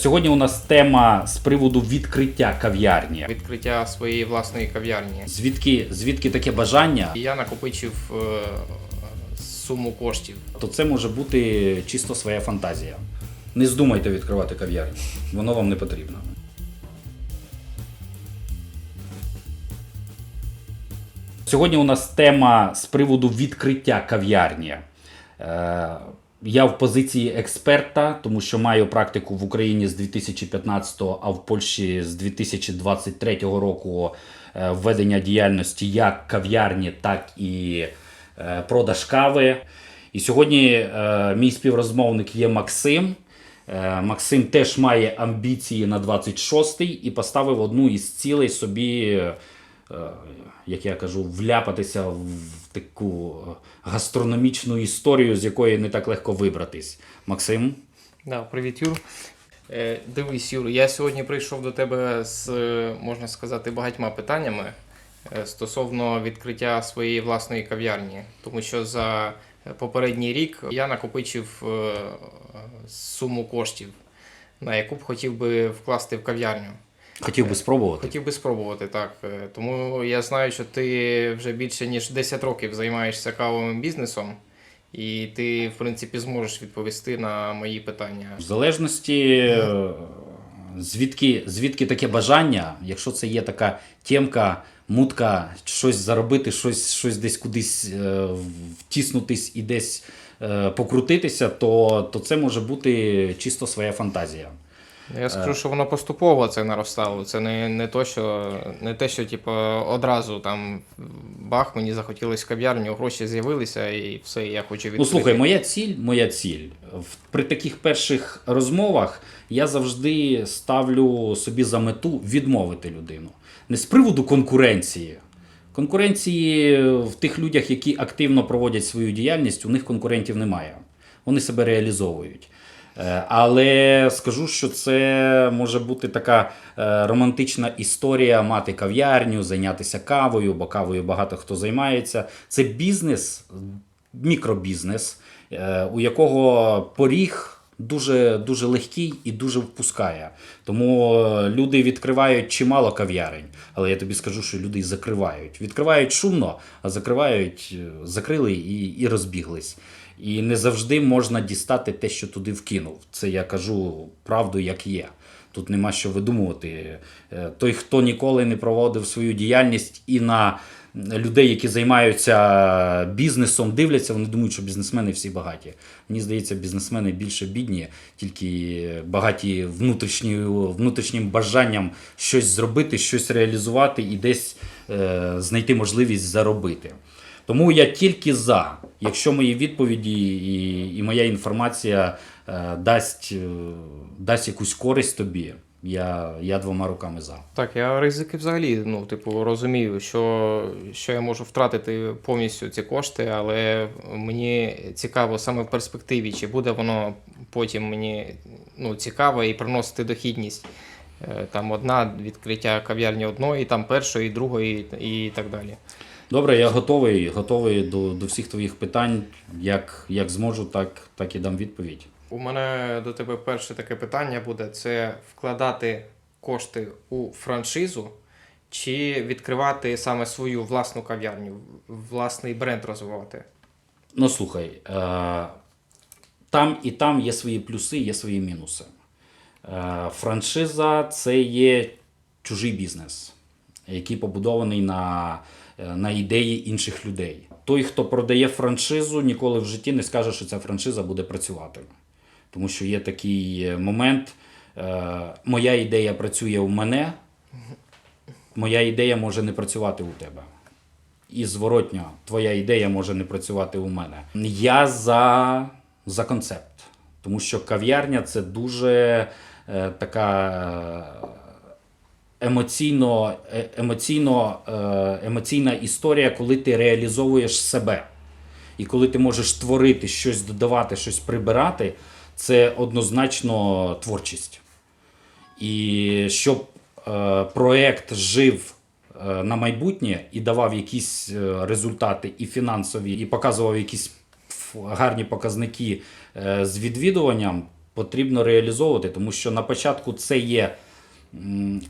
Сьогодні у нас тема з приводу відкриття кав'ярні. відкриття своєї власної кав'ярні. Звідки, звідки таке бажання? Я накопичив е, суму коштів. То це може бути чисто своя фантазія. Не здумайте відкривати кав'ярню, воно вам не потрібно. Сьогодні у нас тема з приводу відкриття кав'ярні. Е, Я в позиції експерта, тому що маю практику в Україні з 2015, а в Польщі з 2023 року е, введення діяльності як кав'ярні, так і е, продаж кави. І сьогодні е, мій співрозмовник є Максим. Максим теж має амбіції на 26-й і поставив одну із цілей собі, як я кажу, вляпатися в таку гастрономічну історію, з якої не так легко вибратись. Максим, Да, привіт, Юр. Е, дивись, Юр, я сьогодні прийшов до тебе з, е, можна сказати, багатьма питаннями е, стосовно відкриття своєї власної кав'ярні. Тому що за попередній рік я накопичив е, суму коштів, на яку б хотів би вкласти в кав'ярню. Хотів би спробувати. Хотів би спробувати так. Е, Тому я знаю, що ти вже більше ніж 10 років займаєшся кавовим бізнесом, і ти, в принципі, зможеш відповісти на мої питання. В залежності, е, звідки, звідки таке бажання, якщо це є така темка, мутка, щось заробити, щось, щось десь кудись е, втіснутись і десь покрутитися, то, то це може бути чисто своя фантазія. Я скажу, що воно поступово це наростало. Це не, не то, що не те, що типу, одразу там бах, мені захотілося в кав'ярню, гроші з'явилися і все, я хочу відкрити. Ну слухай, моя ціль, моя ціль. В- При таких перших розмовах я завжди ставлю собі за мету відмовити людину. Не з приводу конкуренції. Конкуренції в тих людях, які активно проводять свою діяльність, у них конкурентів немає. Вони себе реалізовують. Е, Але скажу, що це може бути така е, романтична історія мати кав'ярню, зайнятися кавою, бо кавою багато хто займається. Це бізнес, мікробізнес, е, у якого поріг дуже, дуже легкий і дуже впускає. Тому люди відкривають чимало кав'ярень, але я тобі скажу, що люди і закривають. Відкривають шумно, а закривають, закрили і, і розбіглись. І не завжди можна дістати те, що туди вкинув. Це я кажу правду, як є. Тут нема що видумувати. Е, Той, хто ніколи не проводив свою діяльність і на людей, які займаються бізнесом, дивляться, вони думають, що бізнесмени всі багаті. Мені здається, бізнесмени більше бідні, тільки багаті внутрішньою, внутрішнім бажанням щось зробити, щось реалізувати і десь е, знайти можливість заробити. Тому я тільки за, якщо мої відповіді і, і моя інформація е, дасть, е, дасть якусь користь тобі, я, я двома руками за. Так, я ризики взагалі, ну, типу, розумію, що, що я можу втратити повністю ці кошти, але мені цікаво саме в перспективі, чи буде воно потім мені ну, цікаво і приносити дохідність. Е, Там одна відкриття кав'ярні одної, там першої, другої і так далі. Добре, я готовий, готовий до, до всіх твоїх питань. Як, як зможу, так, так і дам відповідь. У мене до тебе перше таке питання буде: це вкладати кошти у франшизу чи відкривати саме свою власну кав'ярню, власний бренд розвивати. Ну слухай, е, там і там є свої плюси, є свої мінуси. Е, франшиза це є чужий бізнес, який побудований на, на ідеї інших людей. Той, хто продає франшизу, ніколи в житті не скаже, що ця франшиза буде працювати. Тому що є такий е, момент: е, моя ідея працює у мене, моя ідея може не працювати у тебе. І зворотньо, твоя ідея може не працювати у мене. Я за, за концепт, тому що кав'ярня це дуже е, така е, емоційно, е, емоційно, е, емоційна історія, коли ти реалізовуєш себе. І коли ти можеш творити щось, додавати, щось прибирати, це однозначно творчість. І щоб е, проект жив е, на майбутнє і давав якісь е, результати і фінансові, і показував якісь гарні показники е, з відвідуванням, потрібно реалізовувати, тому що на початку це є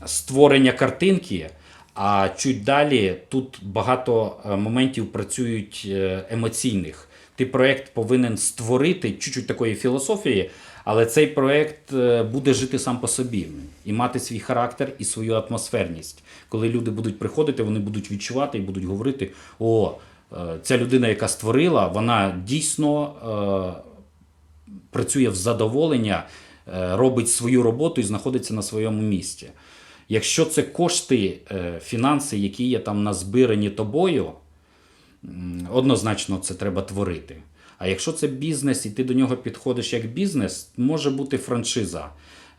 створення картинки, а чуть далі тут багато е, моментів працюють е, емоційних. Ти проєкт повинен створити чуть-чуть такої філософії, але цей проєкт е, буде жити сам по собі і мати свій характер і свою атмосферність. Коли люди будуть приходити, вони будуть відчувати і будуть говорити: о, ця людина, яка створила, вона дійсно е, працює в задоволення, робить свою роботу і знаходиться на своєму місці. Якщо це кошти, е, фінанси, які є там назбирані тобою, однозначно це треба творити. А якщо це бізнес і ти до нього підходиш як бізнес, може бути франшиза.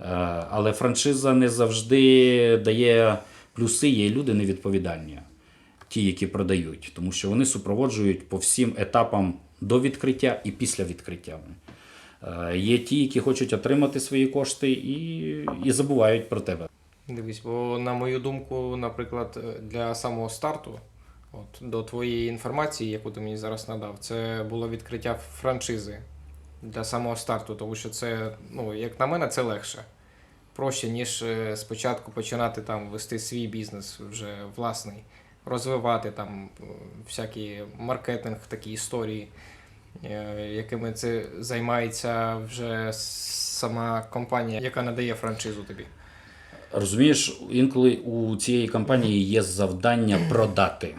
Е, Але франшиза не завжди дає плюси, є люди невідповідальні, ті, які продають, тому що вони супроводжують по всім етапам до відкриття і після відкриття. Е, Є ті, які хочуть отримати свої кошти і, і забувають про тебе. Дивись, бо на мою думку, наприклад, е, для самого старту, от до твоєї інформації, яку ти мені зараз надав, це було відкриття франшизи для самого старту, тому що це, ну, як на мене, це легше. Проще, ніж е, спочатку починати там вести свій бізнес вже власний, розвивати там всякі маркетинг, такі історії, якими це займається вже сама компанія, яка надає франшизу тобі. Розумієш, інколи у цієї компанії є завдання продати.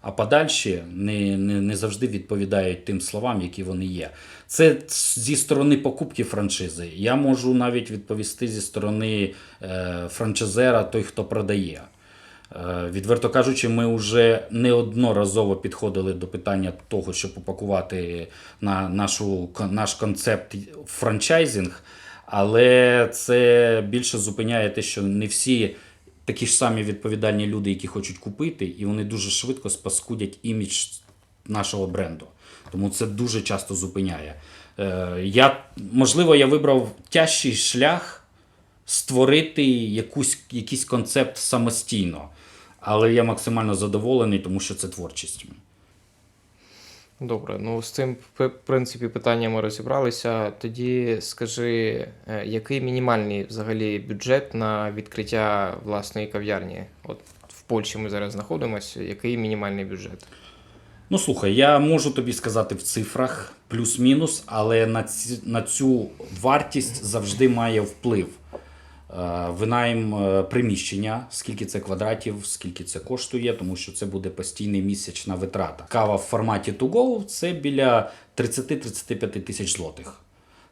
А подальші не, не, не завжди відповідають тим словам, які вони є. Це зі сторони покупки франшизи. Я можу навіть відповісти зі сторони е, франчизера, той, хто продає. Е, відверто кажучи, ми вже неодноразово підходили до питання того, щоб упакувати на нашу, наш концепт франчайзинг, але це більше зупиняє те, що не всі такі ж самі відповідальні люди, які хочуть купити, і вони дуже швидко спаскудять імідж нашого бренду. Тому це дуже часто зупиняє. Е, я, можливо, я вибрав тяжчий шлях створити якусь, якийсь концепт самостійно. Але я максимально задоволений, тому що це творчість. Добре, ну з цим в принципі питанням ми розібралися. Тоді скажи, е, який мінімальний взагалі бюджет на відкриття власної кав'ярні? От в Польщі ми зараз знаходимося. Який мінімальний бюджет? Ну слухай, я можу тобі сказати в цифрах плюс-мінус, але на, ці, на цю вартість завжди має вплив. Е, Винайм е, приміщення, скільки це квадратів, скільки це коштує, тому що це буде постійний місячна витрата. Кава в форматі to go це біля 30-35 тисяч злотих.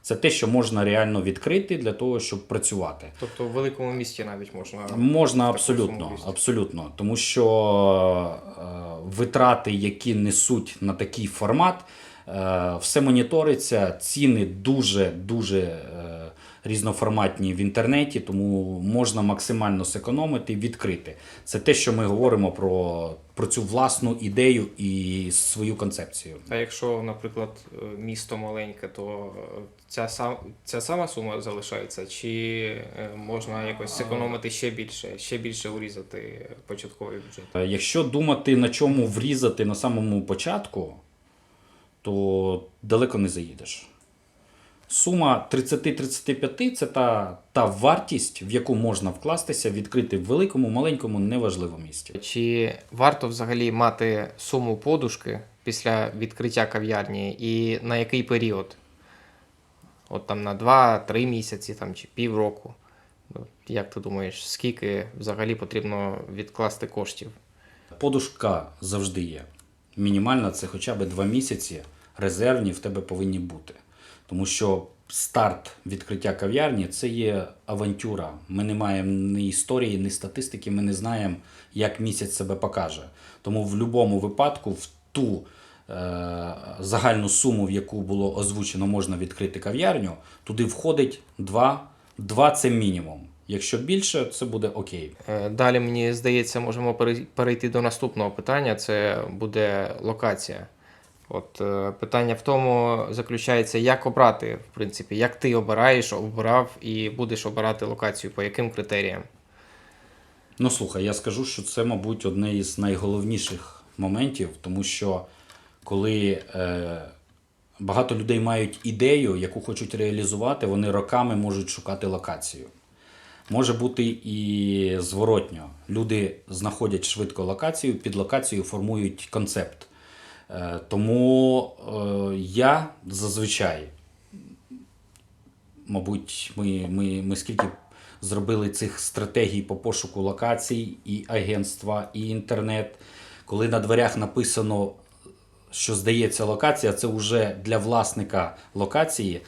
Це те, що можна реально відкрити для того, щоб працювати. Тобто в великому місті навіть можна Можна абсолютно, абсолютно, тому що е, витрати, які несуть на такий формат, все моніториться, ціни дуже дуже різноформатні в інтернеті, тому можна максимально зекономити і відкрити. Це те, що ми говоримо про, про цю власну ідею і свою концепцію. А якщо, наприклад, місто маленьке, то ця сам ця сама сума залишається, чи е, можна якось зекономити ще більше, ще більше урізати початковий бюджет? Е, Якщо думати на чому врізати на самому початку, то далеко не заїдеш. Сума 30-35 це та, та вартість, в яку можна вкластися, відкрити в великому, маленькому, неважливому місті. Чи варто взагалі мати суму подушки після відкриття кав'ярні і на який період? От там на 2-3 місяці там, чи півроку. Як ти думаєш, скільки взагалі потрібно відкласти коштів? Подушка завжди є. Мінімальна це хоча б 2 місяці резервні в тебе повинні бути. Тому що старт відкриття кав'ярні це є авантюра. Ми не маємо ні історії, ні статистики, ми не знаємо, як місяць себе покаже. Тому в будь-якому випадку в ту е, загальну суму, в яку було озвучено, можна відкрити кав'ярню, туди входить 2, 2 це мінімум. Якщо більше, це буде окей. Е, Далі, мені здається, можемо перей- перейти до наступного питання. Це буде локація. От е, питання в тому заключається, як обрати, в принципі, як ти обираєш, обрав і будеш обирати локацію, по яким критеріям? Ну слухай, я скажу, що це, мабуть, одне із найголовніших моментів, тому що коли е, багато людей мають ідею, яку хочуть реалізувати, вони роками можуть шукати локацію. Може бути і зворотньо. Люди знаходять швидко локацію, під локацією формують концепт. Е, Тому е, я зазвичай, мабуть, ми, ми, ми скільки зробили цих стратегій по пошуку локацій, і агентства, і інтернет. Коли на дверях написано, що здається локація, це вже для власника локації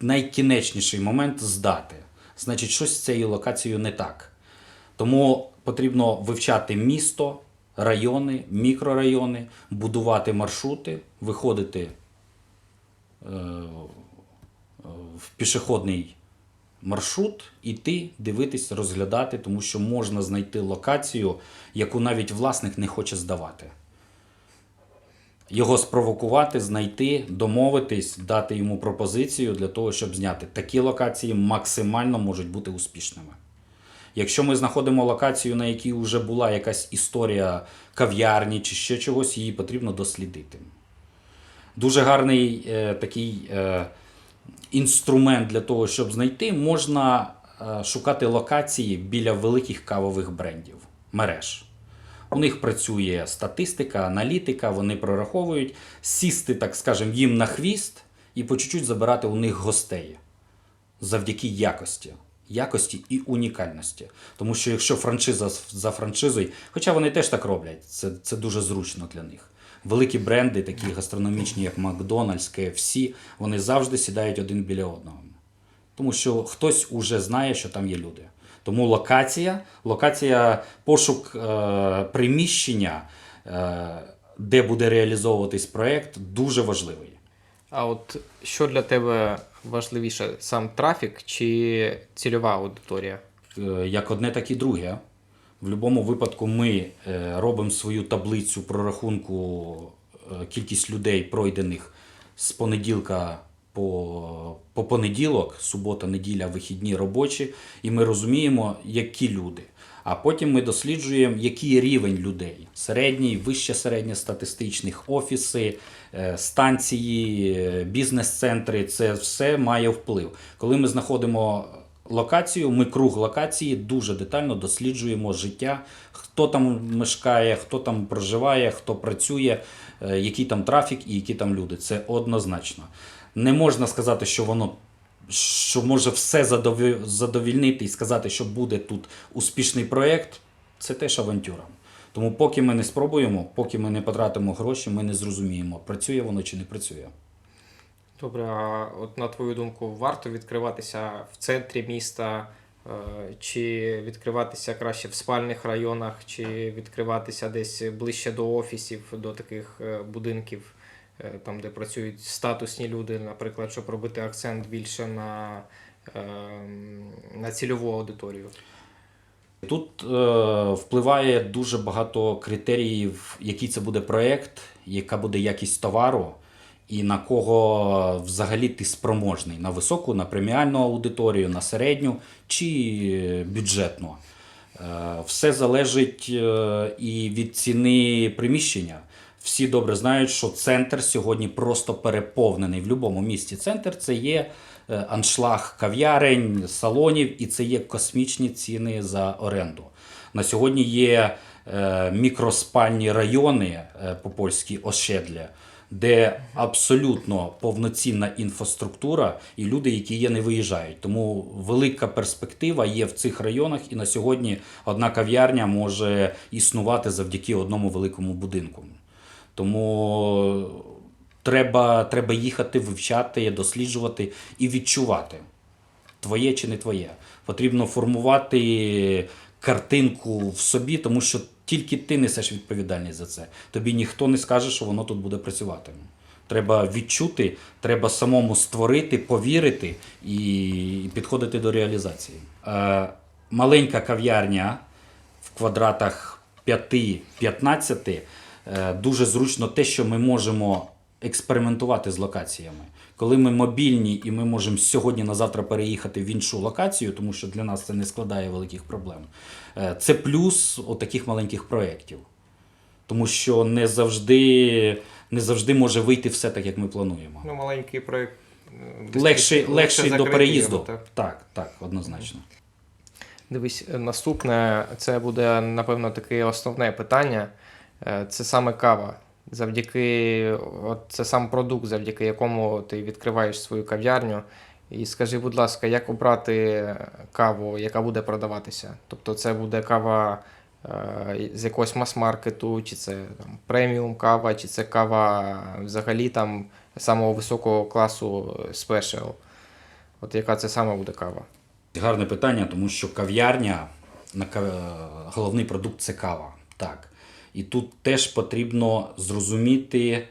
найкінечніший момент здати. Значить, щось з цією локацією не так. Тому потрібно вивчати місто, райони, мікрорайони, будувати маршрути, виходити е, в пішохідний маршрут, іти, дивитись, розглядати, тому що можна знайти локацію, яку навіть власник не хоче здавати. Його спровокувати, знайти, домовитись, дати йому пропозицію для того, щоб зняти. Такі локації максимально можуть бути успішними. Якщо ми знаходимо локацію, на якій вже була якась історія кав'ярні чи ще чогось, її потрібно дослідити. Дуже гарний е, такий е, інструмент для того, щоб знайти, можна е, шукати локації біля великих кавових брендів, мереж. У них працює статистика, аналітика, вони прораховують, сісти, так скажемо, їм на хвіст і по чуть-чуть забирати у них гостей завдяки якості. Якості і унікальності. Тому що якщо франшиза за франшизою, хоча вони теж так роблять, це, це дуже зручно для них. Великі бренди, такі гастрономічні, як Макдональдс, KFC, вони завжди сідають один біля одного. Тому що хтось уже знає, що там є люди. Тому локація, локація, пошук е, приміщення, е, де буде реалізовуватись проєкт, дуже важливий. А от що для тебе важливіше, сам трафік чи цільова аудиторія? Е, як одне, так і друге. В будь-якому випадку ми е, робимо свою таблицю прорахунку е, кількість людей, пройдених з понеділка по, по понеділок, субота, неділя, вихідні робочі, і ми розуміємо, які люди. А потім ми досліджуємо, який рівень людей: середній, вище середньостатистичних, офіси, е, станції, е, бізнес-центри. Це все має вплив. Коли ми знаходимо локацію, ми круг локації дуже детально досліджуємо життя, хто там мешкає, хто там проживає, хто працює, е, який там трафік і які там люди. Це однозначно. Не можна сказати, що воно. Що може все задовільнити і сказати, що буде тут успішний проєкт, це теж авантюра. Тому поки ми не спробуємо, поки ми не потратимо гроші, ми не зрозуміємо, працює воно чи не працює. Добре, а от на твою думку, варто відкриватися в центрі міста, е, чи відкриватися краще в спальних районах, чи відкриватися десь ближче до офісів, до таких е, будинків, там, де працюють статусні люди, наприклад, щоб робити акцент більше на, е, на цільову аудиторію. Тут е, впливає дуже багато критеріїв, який це буде проєкт, яка буде якість товару, і на кого взагалі ти спроможний: на високу, на преміальну аудиторію, на середню чи бюджетну. Е, все залежить е, і від ціни приміщення. Всі добре знають, що центр сьогодні просто переповнений. В будь-якому місті центр це є е, аншлаг кав'ярень, салонів, і це є космічні ціни за оренду. На сьогодні є е, мікроспальні райони е, по-польськи ощедлі, де абсолютно повноцінна інфраструктура і люди, які є, не виїжджають. Тому велика перспектива є в цих районах, і на сьогодні одна кав'ярня може існувати завдяки одному великому будинку. Тому треба, треба їхати, вивчати, досліджувати і відчувати, твоє чи не твоє. Потрібно формувати картинку в собі, тому що тільки ти несеш відповідальність за це. Тобі ніхто не скаже, що воно тут буде працювати. Треба відчути, треба самому створити, повірити і підходити до реалізації. Е, маленька кав'ярня в квадратах 5-15 е, дуже зручно те, що ми можемо експериментувати з локаціями. Коли ми мобільні і ми можемо сьогодні на завтра переїхати в іншу локацію, тому що для нас це не складає великих проблем. Е, Це плюс отаких маленьких проєктів. Тому що не завжди, не завжди може вийти все так, як ми плануємо. Ну, маленький проєкт. е, Легший, легший до переїзду. його, так. так, так, однозначно. Дивись, е, наступне це буде, напевно, таке основне питання. Е, Це саме кава. Завдяки, от це сам продукт, завдяки якому ти відкриваєш свою кав'ярню. І скажи, будь ласка, як обрати каву, яка буде продаватися? Тобто це буде кава е, з якогось мас-маркету, чи це там, преміум кава, чи це кава взагалі там самого високого класу спешл. От яка це саме буде кава? Гарне питання, тому що кав'ярня, на ка- головний продукт це кава. Так. І тут теж потрібно зрозуміти,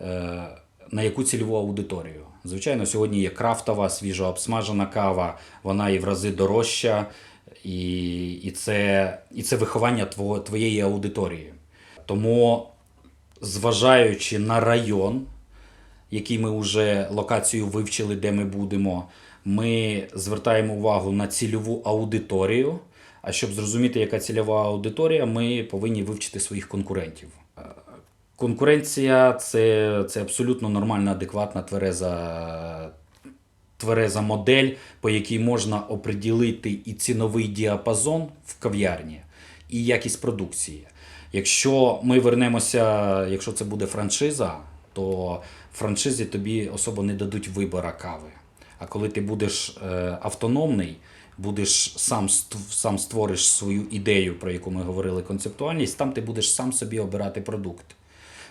е, на яку цільову аудиторію. Звичайно, сьогодні є крафтова, свіжо обсмажена кава, вона і в рази дорожча, і, і, це, і це виховання тво- твоєї аудиторії. Тому, зважаючи на район, який ми вже локацію вивчили, де ми будемо. Ми звертаємо увагу на цільову аудиторію. А щоб зрозуміти, яка цільова аудиторія, ми повинні вивчити своїх конкурентів. Е, Конкуренція це, це абсолютно нормальна, адекватна, твереза, твереза модель, по якій можна оприділити і ціновий діапазон в кав'ярні, і якість продукції. Якщо ми вернемося, якщо це буде франшиза, то франшизі тобі особо не дадуть вибора кави. А коли ти будеш е, автономний, будеш сам, сам створиш свою ідею, про яку ми говорили, концептуальність, там ти будеш сам собі обирати продукт.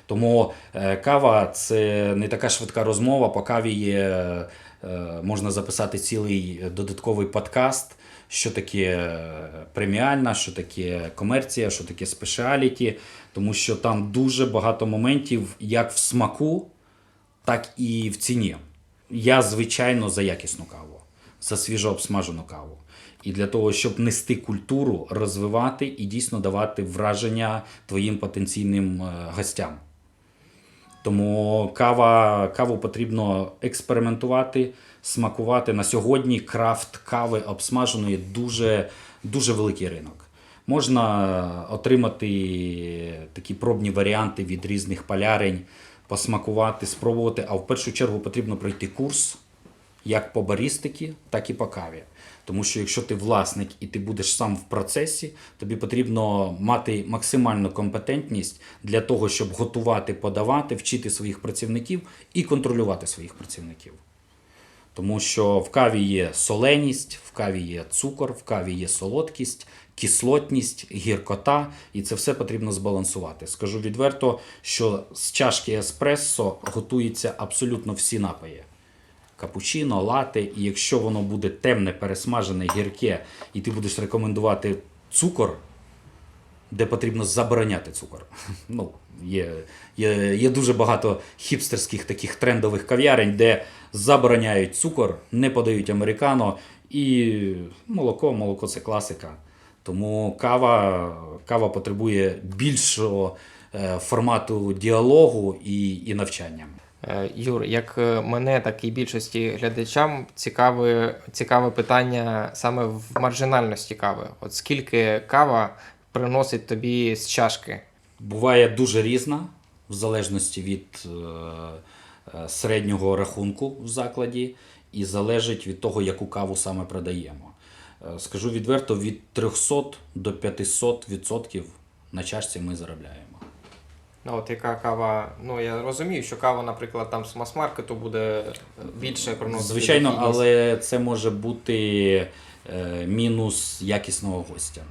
Тому е, кава це не така швидка розмова. По каві є, е, можна записати цілий додатковий подкаст, що таке е, преміальна, що таке комерція, що таке спешіаліті, тому що там дуже багато моментів як в смаку, так і в ціні. Я, звичайно, за якісну каву, за свіжо обсмажену каву. І для того, щоб нести культуру, розвивати і дійсно давати враження твоїм потенційним е, гостям. Тому кава, каву потрібно експериментувати, смакувати. На сьогодні крафт кави обсмаженої дуже, дуже великий ринок. Можна отримати такі пробні варіанти від різних полярень, посмакувати, спробувати. А в першу чергу потрібно пройти курс як по барістики, так і по каві. Тому що якщо ти власник і ти будеш сам в процесі, тобі потрібно мати максимальну компетентність для того, щоб готувати, подавати, вчити своїх працівників і контролювати своїх працівників. Тому що в каві є соленість, в каві є цукор, в каві є солодкість, кислотність, гіркота, і це все потрібно збалансувати. Скажу відверто, що з чашки еспресо готуються абсолютно всі напої. Капучино, лате, і якщо воно буде темне, пересмажене, гірке, і ти будеш рекомендувати цукор, де потрібно забороняти цукор. Ну, є, є, є дуже багато хіпстерських таких трендових кав'ярень, де забороняють цукор, не подають американо і молоко, молоко це класика. Тому кава, кава потребує більшого е, формату діалогу і, і навчання. Юр, як е, мене, так і більшості глядачам цікаве, цікаве питання саме в маржинальності кави. От скільки кава приносить тобі з чашки? Буває дуже різна, в залежності від е, е, середнього рахунку в закладі, і залежить від того, яку каву саме продаємо. Е, скажу відверто, від 300 до 500 відсотків на чашці ми заробляємо. Ну, от яка кава, ну я розумію, що кава, наприклад, там з мас-маркету буде більше приносити. Звичайно, але це може бути е, мінус якісного гостя.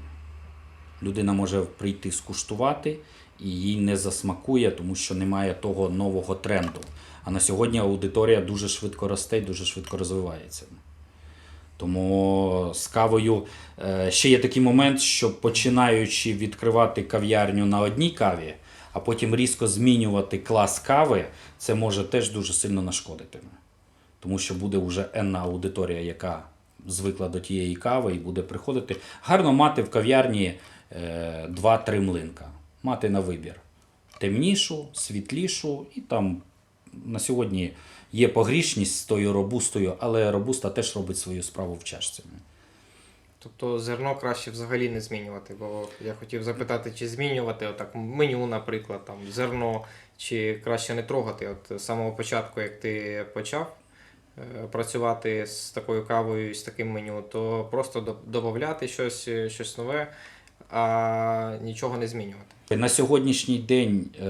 Людина може прийти скуштувати і їй не засмакує, тому що немає того нового тренду. А на сьогодні аудиторія дуже швидко росте і дуже швидко розвивається. Тому з кавою е, ще є такий момент, що починаючи відкривати кав'ярню на одній каві, а потім різко змінювати клас кави, це може теж дуже сильно нашкодити. Тому що буде вже енна аудиторія, яка звикла до тієї кави і буде приходити. Гарно мати в кав'ярні е, 2-3 млинка. Мати на вибір. Темнішу, світлішу, і там на сьогодні є погрішність з тою робустою, але робуста теж робить свою справу в чашці. Тобто зерно краще взагалі не змінювати, бо я хотів запитати, чи змінювати отак меню, наприклад, там зерно, чи краще не трогати. От з самого початку, як ти почав е, працювати з такою кавою з таким меню, то просто до- додавати щось, е, щось нове, а нічого не змінювати. На сьогоднішній день е,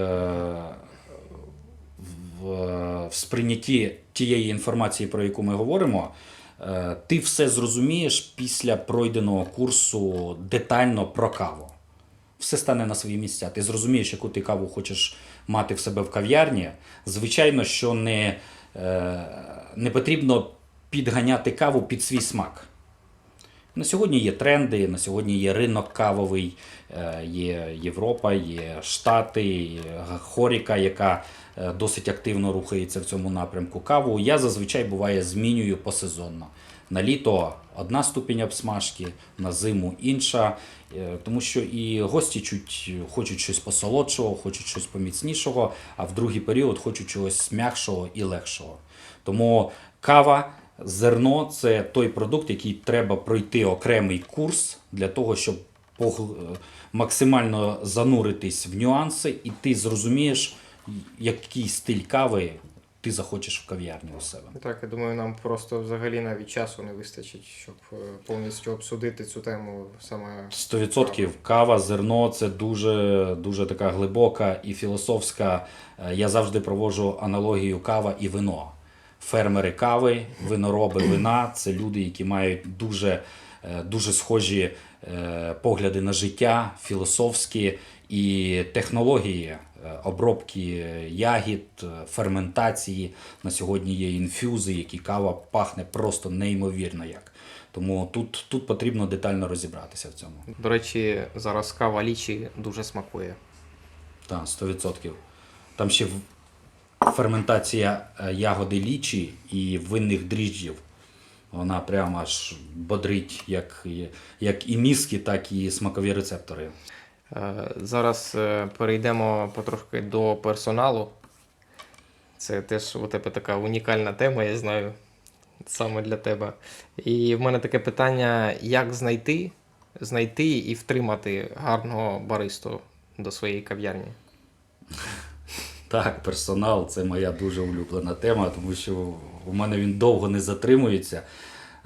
в, сприйнятті тієї інформації, про яку ми говоримо, ти все зрозумієш після пройденого курсу детально про каву. Все стане на свої місця. Ти зрозумієш, яку ти каву хочеш мати в себе в кав'ярні. Звичайно, що не, е, не потрібно підганяти каву під свій смак. На сьогодні є тренди, на сьогодні є ринок кавовий, е, є Європа, є Штати, Хоріка, яка е, досить активно рухається в цьому напрямку. Каву я зазвичай буває змінюю посезонно. На літо одна ступінь обсмажки, на зиму інша, е, тому що і гості чуть хочуть щось посолодшого, хочуть щось поміцнішого, а в другий період хочуть чогось м'якшого і легшого. Тому кава, зерно це той продукт, який треба пройти окремий курс для того, щоб е, максимально зануритись в нюанси, і ти зрозумієш, який стиль кави ти захочеш в кав'ярні у себе. Так, я думаю, нам просто взагалі навіть часу не вистачить, щоб е, повністю обсудити цю тему саме 100% кава, зерно це дуже, дуже така глибока і філософська. е, Я завжди проводжу аналогію кава і вино. Фермери кави, винороби вина це люди, які мають дуже, е, дуже схожі погляди на життя, філософські і технології е, обробки ягід, е, ферментації. На сьогодні є інфюзи, які кава пахне просто неймовірно як. Тому тут, тут потрібно детально розібратися в цьому. До речі, зараз кава лічі дуже смакує. Так, 100%. Там ще ферментація е, ягоди лічі і винних дріжджів. Вона прямо аж бодрить як, як і мізки, так і смакові рецептори. Е, Зараз е, перейдемо потрошки до персоналу. Це теж у тебе така унікальна тема, я знаю, саме для тебе. І в мене таке питання: як знайти, знайти і втримати гарного баристу до своєї кав'ярні? Так, персонал це моя дуже улюблена тема, тому що у мене він довго не затримується.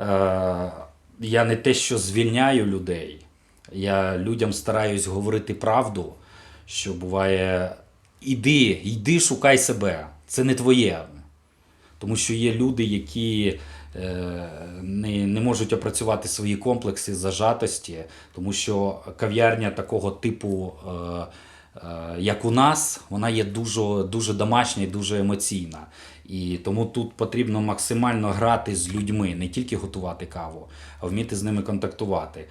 Е, я не те, що звільняю людей. Я людям стараюсь говорити правду, що буває, іди, йди, шукай себе. Це не твоє. Тому що є люди, які е, не, не можуть опрацювати свої комплекси зажатості, тому що кав'ярня такого типу, е, е, як у нас, вона є дуже, дуже домашня і дуже емоційна. І тому тут потрібно максимально грати з людьми, не тільки готувати каву, а вміти з ними контактувати.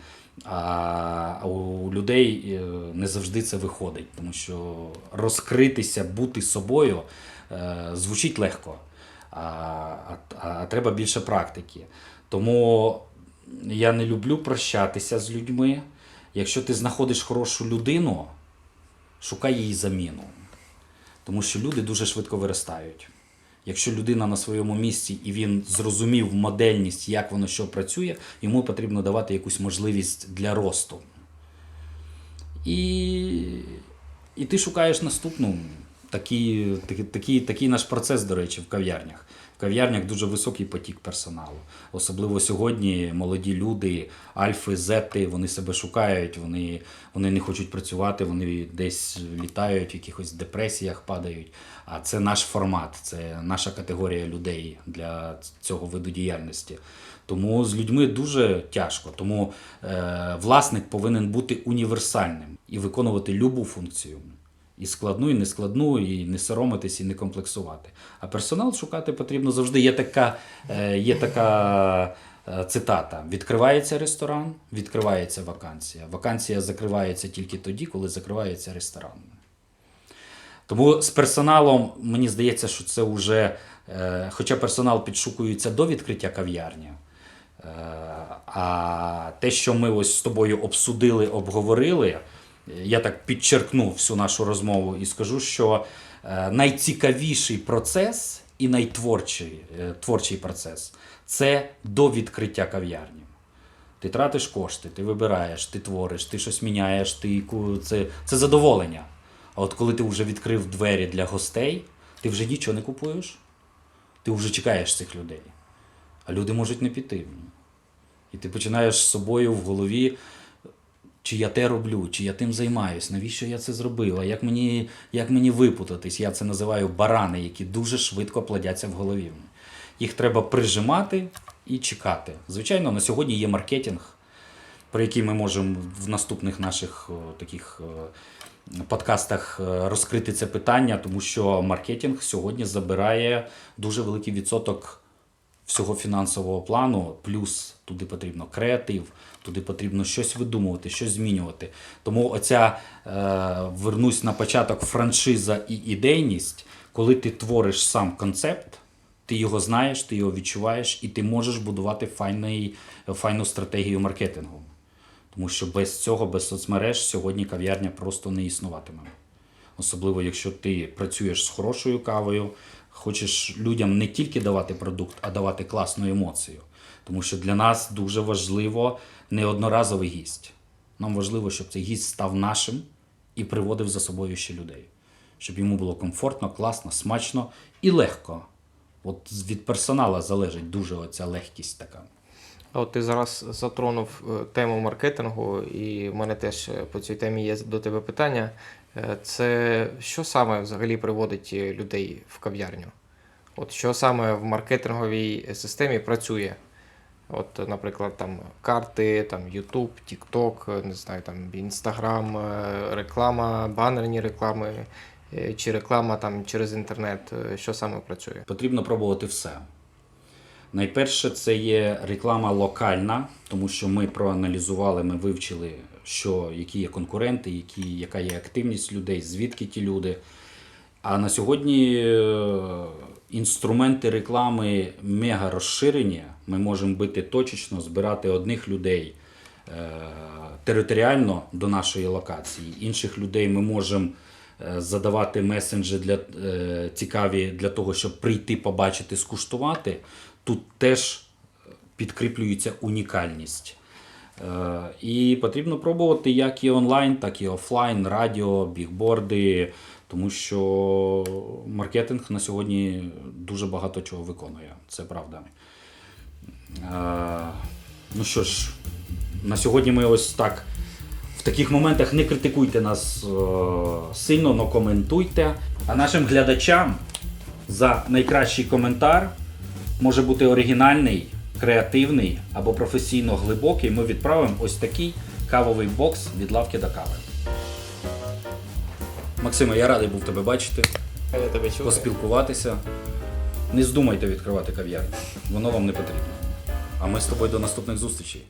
А у людей е, не завжди це виходить, тому що розкритися, бути собою е, звучить легко, а, а, а треба більше практики. Тому я не люблю прощатися з людьми. Якщо ти знаходиш хорошу людину, шукай їй заміну. Тому що люди дуже швидко виростають. Якщо людина на своєму місці і він зрозумів модельність, як воно що працює, йому потрібно давати якусь можливість для росту. І, і ти шукаєш наступну. Такий, такий, такий, наш процес, до речі, в кав'ярнях. В кав'ярнях дуже високий потік персоналу. Особливо сьогодні молоді люди, альфи, зети, вони себе шукають, вони, вони не хочуть працювати, вони десь літають, в якихось депресіях падають. А це наш формат, це наша категорія людей для цього виду діяльності. Тому з людьми дуже тяжко. Тому е, власник повинен бути універсальним і виконувати любу функцію. І складну, і нескладну, і не соромитись, і не комплексувати. А персонал шукати потрібно завжди. Є така, е, є така е, цитата: відкривається ресторан, відкривається вакансія. Вакансія закривається тільки тоді, коли закривається ресторан. Тому з персоналом мені здається, що це вже, е, хоча персонал підшукується до відкриття кав'ярні. А те, що ми ось з тобою обсудили, обговорили, я так підчеркну всю нашу розмову і скажу, що е, найцікавіший процес і найтворчий е, творчий процес це до відкриття кав'ярні. Ти тратиш кошти, ти вибираєш, ти твориш, ти щось міняєш, ти це, це задоволення. А от коли ти вже відкрив двері для гостей, ти вже нічого не купуєш, ти вже чекаєш цих людей. А люди можуть не піти. І ти починаєш з собою в голові, чи я те роблю, чи я тим займаюсь, навіщо я це зробив, а як мені, як мені випутатись? Я це називаю барани, які дуже швидко плодяться в голові. Їх треба прижимати і чекати. Звичайно, на сьогодні є маркетинг, про який ми можемо в наступних наших таких е, подкастах е, розкрити це питання, тому що маркетинг сьогодні забирає дуже великий відсоток всього фінансового плану, плюс туди потрібно креатив, туди потрібно щось видумувати, щось змінювати. Тому оця е, вернусь на початок франшиза і ідейність, коли ти твориш сам концепт, ти його знаєш, ти його відчуваєш, і ти можеш будувати файний, файну стратегію маркетингу. Тому що без цього, без соцмереж, сьогодні кав'ярня просто не існуватиме. Особливо, якщо ти працюєш з хорошою кавою, хочеш людям не тільки давати продукт, а давати класну емоцію. Тому що для нас дуже важливо не одноразовий гість. Нам важливо, щоб цей гість став нашим і приводив за собою ще людей. Щоб йому було комфортно, класно, смачно і легко. От від персонала залежить дуже оця легкість така. А от ти зараз затронув е, тему маркетингу, і в мене теж е, по цій темі є до тебе питання. Е, Це що саме взагалі приводить е, людей в кав'ярню? От що саме в маркетинговій системі працює? От, наприклад, там карти, там YouTube, TikTok, е, не знаю, там е, реклама, банерні реклами, чи реклама там через інтернет. Що саме працює? Потрібно пробувати все. Найперше, це є реклама локальна, тому що ми проаналізували, ми вивчили, що, які є конкуренти, які, яка є активність людей, звідки ті люди. А на сьогодні е, інструменти реклами мега розширені. Ми можемо бити точечно, збирати одних людей е, територіально до нашої локації. Інших людей ми можемо е, задавати месенджі для, цікаві для того, щоб прийти, побачити, скуштувати. Тут теж підкріплюється унікальність. Е, І потрібно пробувати як і онлайн, так і офлайн, радіо, бігборди, тому що маркетинг на сьогодні дуже багато чого виконує. Це правда. Е, Ну що ж, на сьогодні ми ось так. В таких моментах не критикуйте нас е, сильно, але коментуйте. А нашим глядачам за найкращий коментар може бути оригінальний, креативний або професійно глибокий. Ми відправимо ось такий кавовий бокс від лавки до кави. Максиме, я радий був тебе бачити, Я тебе чую. поспілкуватися. Не здумайте відкривати кав'ярню, воно вам не потрібно. А ми з тобою до наступних зустрічей.